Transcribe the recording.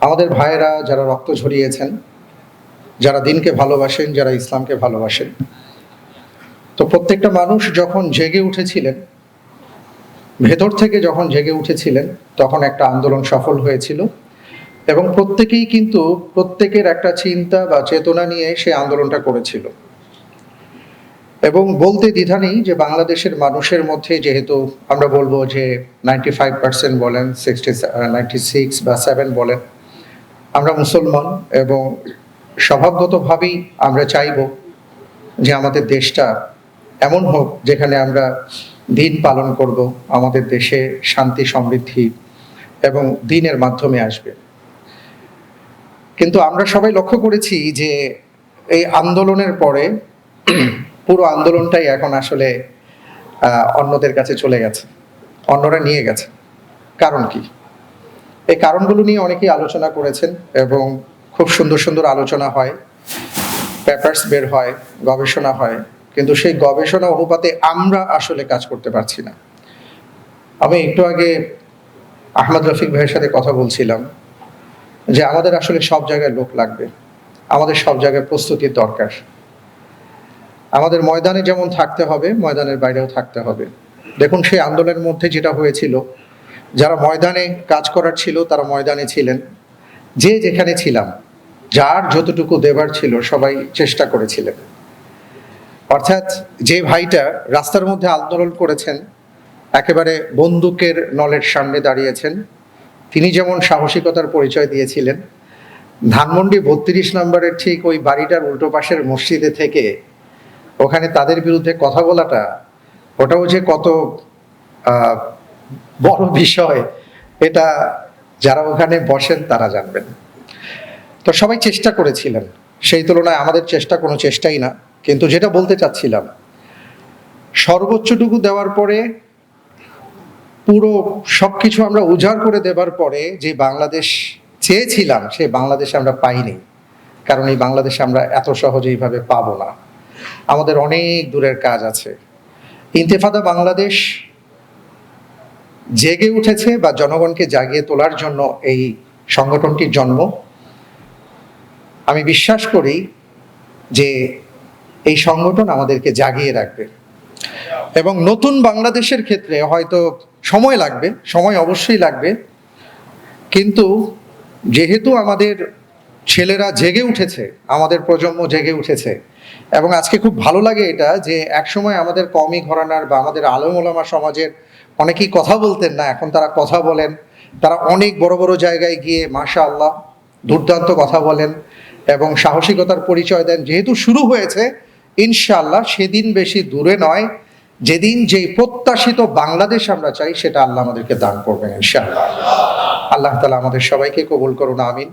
আমাদের ভাইয়েরা যারা রক্ত ঝরিয়েছেন, যারা দিনকে ভালোবাসেন, যারা ইসলামকে ভালোবাসেন, তো প্রত্যেকটা মানুষ যখন জেগে উঠেছিলেন, ভেতর থেকে যখন জেগে উঠেছিলেন, তখন একটা আন্দোলন সফল হয়েছিল এবং প্রত্যেকেই কিন্তু প্রত্যেকের একটা চিন্তা বা চেতনা নিয়ে সে আন্দোলনটা করেছিল। এবং বলতে দ্বিধা নেই যে বাংলাদেশের মানুষের মধ্যে যেহেতু আমরা বলব যে নাইনটি ফাইভ পার্সেন্ট বলেন সিক্সটি নাইনটি সিক্স বা সেভেন বলেন আমরা মুসলমান এবং স্বভাবগতভাবেই আমরা চাইব যে আমাদের দেশটা এমন হোক যেখানে আমরা দিন পালন করব, আমাদের দেশে শান্তি, সমৃদ্ধি এবং দিনের মাধ্যমে আসবে। কিন্তু আমরা সবাই লক্ষ্য করেছি যে এই আন্দোলনের পরে পুরো আন্দোলনটাই এখন আসলে অন্যদের কাছে চলে গেছে, অন্যরা নিয়ে গেছে। কারণ কি? এই কারণগুলো নিয়ে অনেকেই আলোচনা করেছেন এবং খুব সুন্দর সুন্দর আলোচনা হয় পেপার্স বের হয়, গবেষণা হয়, কিন্তু সেই গবেষণা অনুপাতে আমরা আসলে কাজ করতে পারছি না। আমি একটু আগে আহমদ রফিক ভাইয়ের সাথে কথা বলছিলাম যে আমাদের আসলে সব জায়গায় লোক লাগবে, আমাদের সব জায়গায় প্রস্তুতির দরকার। আমাদের ময়দানে যেমন থাকতে হবে, ময়দানের বাইরেও থাকতে হবে। দেখুন, সেই আন্দোলনের মধ্যে যেটা হয়েছিল যারা ময়দানে কাজ করার ছিল, তারা ময়দানে ছিলেন। যে যেখানে ছিলাম, যার যতটুকু দেবার ছিল, সবাই চেষ্টা করেছিলেন। অর্থাৎ যে ভাইটা রাস্তার মধ্যে আন্দোলন করেছেন, একেবারে বন্দুকের নলের সামনে দাঁড়িয়েছেন, তিনি যেমন সাহসিকতার পরিচয় দিয়েছিলেন, ধানমন্ডি বত্রিশ নম্বরের ঠিক ওই বাড়িটার উল্টো পাশের মসজিদে থেকে ওখানে তাদের বিরুদ্ধে কথা বলাটা, ওটাও যে কত বড় বিষয়, এটা যারা ওখানে বসেন তারা জানবেন। তো সবাই চেষ্টা করেছিলেন। সেই তুলনায় আমাদের চেষ্টা কোনো চেষ্টাই না। কিন্তু যেটা বলতে চাচ্ছিলাম, সর্বোচ্চটুকু দেওয়ার পরে পুরো সব কিছু আমরা উজাড় করে দেবার পরে যে বাংলাদেশ চেয়েছিলাম সেই বাংলাদেশ আমরা পাইনি। কারণ এই বাংলাদেশে আমরা এত সহজে এইভাবে পাবো না। আমাদের অনেক দূরের কাজ আছে। ইন্তেফাদা বাংলাদেশ জেগে উঠেছে বা জনগণকে জাগিয়ে তোলার জন্য এই সংগঠনটির জন্ম। আমি বিশ্বাস করি যে এই সংগঠন আমাদেরকে জাগিয়ে রাখবে। এবং নতুন বাংলাদেশের ক্ষেত্রে হয়তো সময় লাগবে, সময় অবশ্যই লাগবে। কিন্তু যেহেতু আমাদের ছেলেরা জেগে উঠেছে, আমাদের প্রজন্ম জেগে উঠেছে। এবং আজকে খুব ভালো লাগে এটা যে একসময় আমাদের কমই ঘরানার বা আমাদের আলম ওলামা সমাজের অনেকেই কথা বলতেন না, এখন তারা কথা বলেন। তারা অনেক বড় বড় জায়গায় গিয়ে মাশা আল্লাহ দুর্দান্ত কথা বলেন এবং সাহসিকতার পরিচয় দেন। যেহেতু শুরু হয়েছে, ইনশাআল্লাহ সেদিন বেশি দূরে নয়, যেদিন যেই প্রত্যাশিত বাংলাদেশ আমরা চাই, সেটা আল্লাহ আমাদেরকে দান করবেন ইনশাআল্লাহ। আল্লাহ তালা আমাদের সবাইকে কবুল করুন, আমিন।